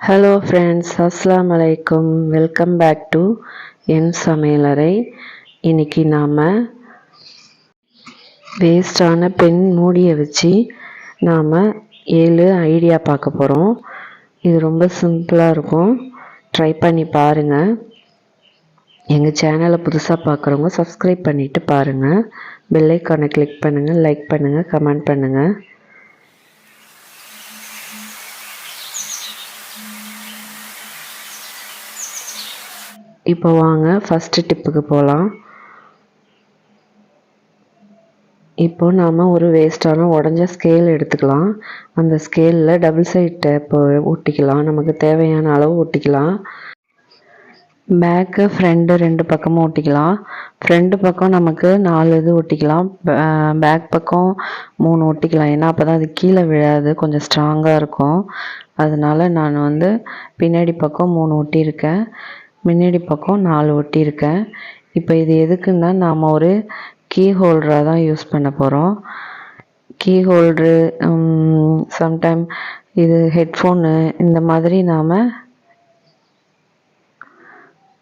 Hello friends அஸ்லாம் வலைக்கும் welcome back to என் சமையலறை இன்னைக்கு நாம் வேஸ்டான பெண் மூடியை வச்சு நாம் ஏழு ஐடியா பார்க்க போகிறோம் இது ரொம்ப சிம்பிளாக இருக்கும். ட்ரை பண்ணி பாருங்கள் எங்கள் சேனலை புதுசாக பார்க்குறவங்க சப்ஸ்கிரைப் பண்ணிவிட்டு பாருங்கள் பெல்லைக்கானை கிளிக் பண்ணுங்கள் லைக் பண்ணுங்கள் கமெண்ட் பண்ணுங்கள் இப்போ வாங்க ஃபஸ்ட்டு டிப்புக்கு போகலாம் இப்போ நாம் ஒரு வேஸ்ட்டான உடஞ்ச ஸ்கேல் எடுத்துக்கலாம். அந்த ஸ்கேலில் டபுள் சைட் டேப்பை ஒட்டிக்கலாம். நமக்கு தேவையான அளவு ஒட்டிக்கலாம். பேக்கு ஃப்ரெண்டு ரெண்டு பக்கமும் ஒட்டிக்கலாம். ஃப்ரெண்டு பக்கம் நமக்கு நாலு இது ஒட்டிக்கலாம். பேக் பக்கம் மூணு ஒட்டிக்கலாம். ஏன்னா அப்போ தான் அது கீழே விழாது. கொஞ்சம் ஸ்ட்ராங்காக இருக்கும். அதனால் நான் வந்து பின்னாடி பக்கம் மூணு ஒட்டியிருக்கேன். முன்னாடி பக்கம் நாலு ஒட்டியிருக்கேன் இப்போ இது எதுக்குன்னா நாம் ஒரு கீ ஹோல்டராக தான் யூஸ் பண்ண போகிறோம் கீ ஹோல்ட்ரு சம்டைம் இது ஹெட்ஃபோனு இந்த மாதிரி நாம்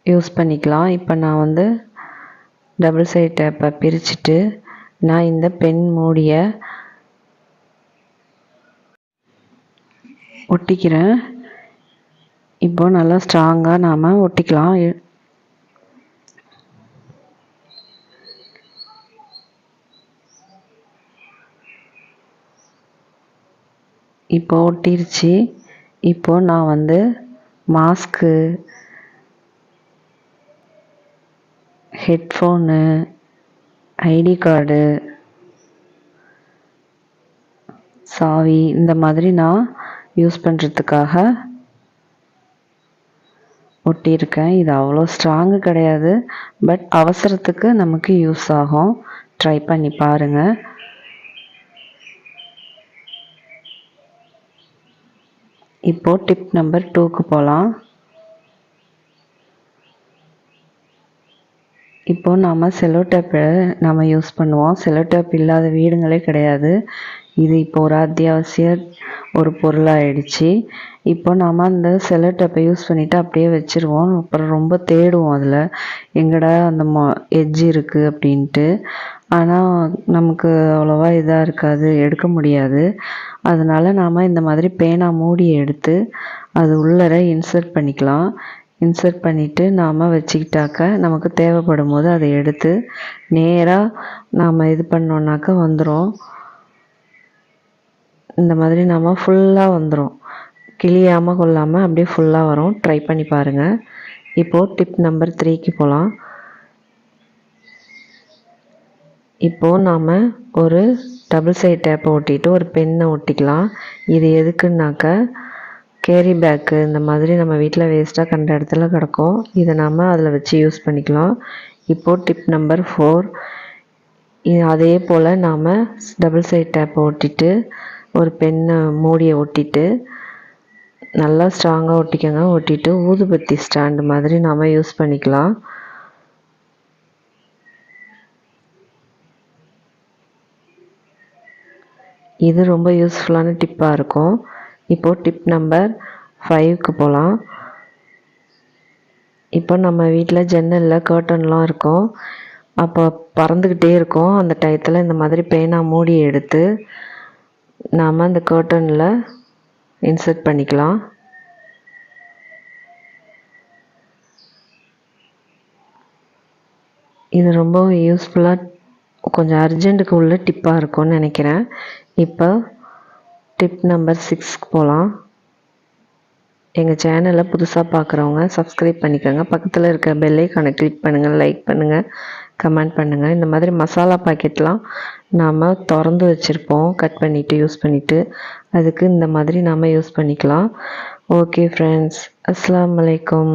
யூஸ் பண்ணிக்கலாம். இப்போ நான் வந்து டபுள் சைட் டேப்பை பிரிச்சுட்டு நான் இந்த பென் மூடிய ஒட்டிக்கிறேன். இப்போ நல்லா ஸ்ட்ராங்காக நாம் ஒட்டிக்கலாம். இப்போ ஒட்டிருச்சு. இப்போ நான் வந்து மாஸ்க்கு ஹெட்ஃபோனு ஐடி கார்டு சாவி இந்த மாதிரி நான் யூஸ் பண்ணுறதுக்காக ஒட்டியிருக்கேன். இது அவ்வளோ ஸ்ட்ராங்கு கிடையாது. பட் அவசரத்துக்கு நமக்கு யூஸ் ஆகும். ட்ரை பண்ணி பாருங்கள் இப்போது டிப் நம்பர் டூக்கு போகலாம் இப்போது நாம் செலோ டேப்பை நம்ம யூஸ் பண்ணுவோம். செலோ டேப் இல்லாத வீடுங்களே கிடையாது. இது இப்போ ஒரு அத்தியாவசிய ஒரு பொருளாகிடுச்சு இப்போ நாம் அந்த செலோ டேப்பை யூஸ் பண்ணிவிட்டு அப்படியே வச்சுருவோம். அப்புறம் ரொம்ப தேடுவோம் அதில். எங்கடா அந்த மா எட்ஜ் இருக்குது அப்படின்ட்டு. ஆனால் நமக்கு அவ்வளோவா இதாக இருக்காது. எடுக்க முடியாது. அதனால் நாம் இந்த மாதிரி பேனா மூடி எடுத்து அது உள்ளர இன்சர்ட் பண்ணிக்கலாம். இன்சர்ட் பண்ணிவிட்டு நாம் வச்சுக்கிட்டாக்க நமக்கு தேவைப்படும் போது அதை எடுத்து நேராக நாம் இது பண்ணோன்னாக்க வந்துடும் இந்த மாதிரி நம்ம ஃபுல்லாக வந்துடும் கிளியாமல் கொள்ளாமல் அப்படியே ஃபுல்லாக வரும். ட்ரை பண்ணி பாருங்கள் இப்போது டிப் நம்பர் த்ரீக்கு போகலாம் இப்போது நாம் ஒரு டபுள் சைட் டேப்பை ஒட்டிட்டு ஒரு பெண்ணை ஒட்டிக்கலாம். இது எதுக்குன்னாக்கா கேரி பேக்கு இந்த மாதிரி நம்ம வீட்டில் வேஸ்ட்டாக கண்ட இடத்துல கிடக்கும். இதை நாம் அதில் வச்சு யூஸ் பண்ணிக்கலாம். இப்போது டிப் நம்பர் ஃபோர் அதே போல் நாம் டபுள் சைட் டேப்பை ஒட்டிட்டு ஒரு பெண்ணை மூடியை ஒட்டிட்டு நல்லா ஸ்ட்ராங்காக ஒட்டிக்கோங்க. ஒட்டிட்டு ஊதுபத்தி ஸ்டாண்டு மாதிரி நாம் யூஸ் பண்ணிக்கலாம். இது ரொம்ப யூஸ்ஃபுல்லான டிப்பாக இருக்கும். இப்போது டிப் நம்பர் ஃபைவ்க்கு போகலாம் இப்போ நம்ம வீட்டில் ஜன்னலில் கர்ட்டன்லாம் இருக்கும். அப்போ பறந்துக்கிட்டே இருக்கும். அந்த டயத்தில் இந்த மாதிரி பேனா மூடி எடுத்து நாம் அந்த கர்ட்டனில் இன்சர்ட் பண்ணிக்கலாம். இது ரொம்ப யூஸ்ஃபுல்லாக கொஞ்சம் அர்ஜென்ட்டுக்கு உள்ள டிப்பாக இருக்கும்னு நினைக்கிறேன். இப்போ டிப் நம்பர் சிக்ஸ்க்கு போகலாம் எங்கள் சேனலை புதுசாக பார்க்குறவங்க சப்ஸ்கிரைப் பண்ணிக்கோங்க. பக்கத்தில் இருக்க பெல்லைக்கானை கிளிக் பண்ணுங்கள் லைக் பண்ணுங்கள் கமெண்ட் பண்ணுங்கள் இந்த மாதிரி மசாலா பாக்கெட்லாம் நாம் திறந்து வச்சுருப்போம். கட் பண்ணிவிட்டு யூஸ் பண்ணிவிட்டு அதுக்கு இந்த மாதிரி நாம் யூஸ் பண்ணிக்கலாம். ஓகே ஃப்ரெண்ட்ஸ் அஸ்லாம் வலைக்கம்